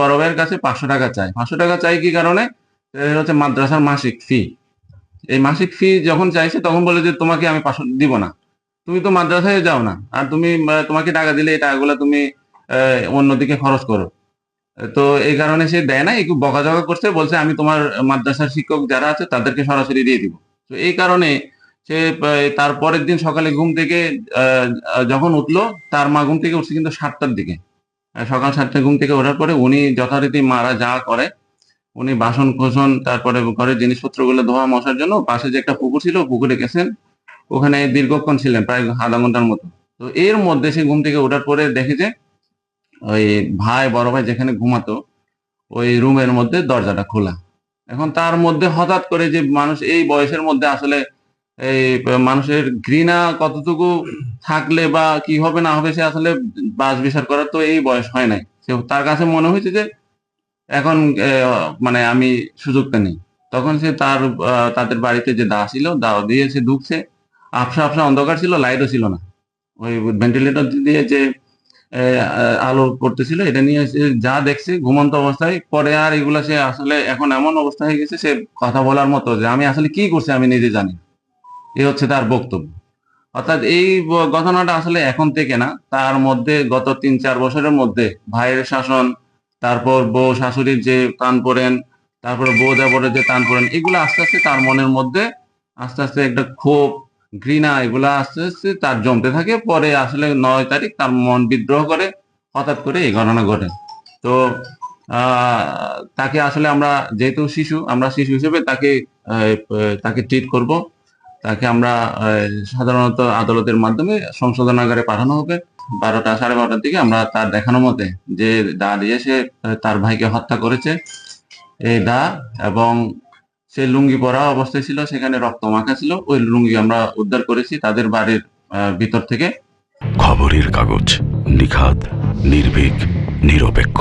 বড় ভাইয়ের কাছে পাঁচশো টাকা চাই। পাঁচশো টাকা চাই কি কারণে? হচ্ছে মাদ্রাসার মাসিক ফি এই মাসিক ফি যখন চাইছে তখন বলে যে তোমাকে আমি পাঁচশো দিব না। তুমি তো মাদ্রাসায় যাও না। আর তুমি তোমাকে টাকা দিলে এই টাকাগুলো তুমি অন্যদিকে খরচ করো। তো এই কারণে সে দেয় না, একটু বকাঝকা করছে, বলছে আমি তোমার মাদ্রাসার শিক্ষক যারা আছে তাদেরকে সরাসরি দিয়ে দিব। তো এই কারণে সে তার পরের দিন সকালে ঘুম থেকে যখন উঠল, তার মা ঘুম থেকে উঠছে কিন্তু সাতটার দিকে। সকাল সাতটায় ঘুম থেকে ওঠার পরে উনি যথারীতি মারা যা করে, উনি বাসন কোসন, তারপরে ঘরের জিনিসপত্রগুলো ধোয়া মশার জন্য পাশে যে একটা পুকুর ছিল, পুকুরে গেছেন। ওখানে দীর্ঘক্ষণ ছিলেন, প্রায় আধা ঘণ্টার মতো। তো এর মধ্যে সে ঘুম থেকে ওঠার পরে দেখে যে ওই ভাই, বড় ভাই যেখানে ঘুমাতো, ওই রুমের মধ্যে দরজাটা খোলা। এখন তার মধ্যে হঠাৎ করে যে মানুষ এই বয়সের মধ্যে আসলে এই মানুষের ঘৃণা কতটুকু থাকলে বা কি হবে না হবে সে আসলে বাস বিচার করার তো এই বয়স হয় নাই। সে তার কাছে মনে হয়েছে যে এখন মানে আমি সুযোগটা নেই। তখন সে তার তাদের বাড়িতে যে দা ছিল দা দিয়ে সে ঢুকছে। আফসা আফসা অন্ধকার ছিল লাইটও ছিল না। ওই ভেন্টিলেটর দিয়ে যে আলো করতেছিল এটা নিয়ে সে যা দেখছে, ঘুমন্ত অবস্থায়, পরে আর এগুলা সে আসলে এখন এমন অবস্থা হয়ে গেছে, সে কথা বলার মতো যে আমি আসলে কি করছি আমি নিজে জানি এই হচ্ছে তার বক্তব্য। অর্থাৎ এই ঘটনাটা আসলে এখন থেকে না, তার মধ্যে গত তিন চার বছরের মধ্যে ভাইয়ের শাসন, তারপর বউ শাশুড়ির যে টান পড়েন, তারপরে বউ দেবরের যে টান পড়েন, এগুলো আস্তে আস্তে তার মনের মধ্যে আস্তে আস্তে একটা ক্ষোভ, ঘৃণা এগুলো আস্তে আস্তে তার জমতে থাকে। পরে আসলে নয় তারিখ তার মন বিদ্রোহ করে, হঠাৎ করে এই ঘটনা ঘটে। তো তাকে আসলে আমরা যেহেতু শিশু, আমরা শিশু হিসেবে তাকে তাকে ট্রিট করব। তাকে আমরা সাধারণত আদালতের মাধ্যমে সংশোধনাগারে পাঠানো হবে। বারোটা, সাড়ে বারোটার দিকে আমরা তার দেখানো মতে যে দা দিয়ে সে তার ভাইকে হত্যা করেছে এই দা এবং সে লুঙ্গি পরা অবস্থায় ছিল, সেখানে রক্ত মাখা ছিল, ওই লুঙ্গি আমরা উদ্ধার করেছি তাদের বাড়ির ভিতর থেকে। খবরের কাগজ নিখাত নির্ভীক, নিরপেক্ষ।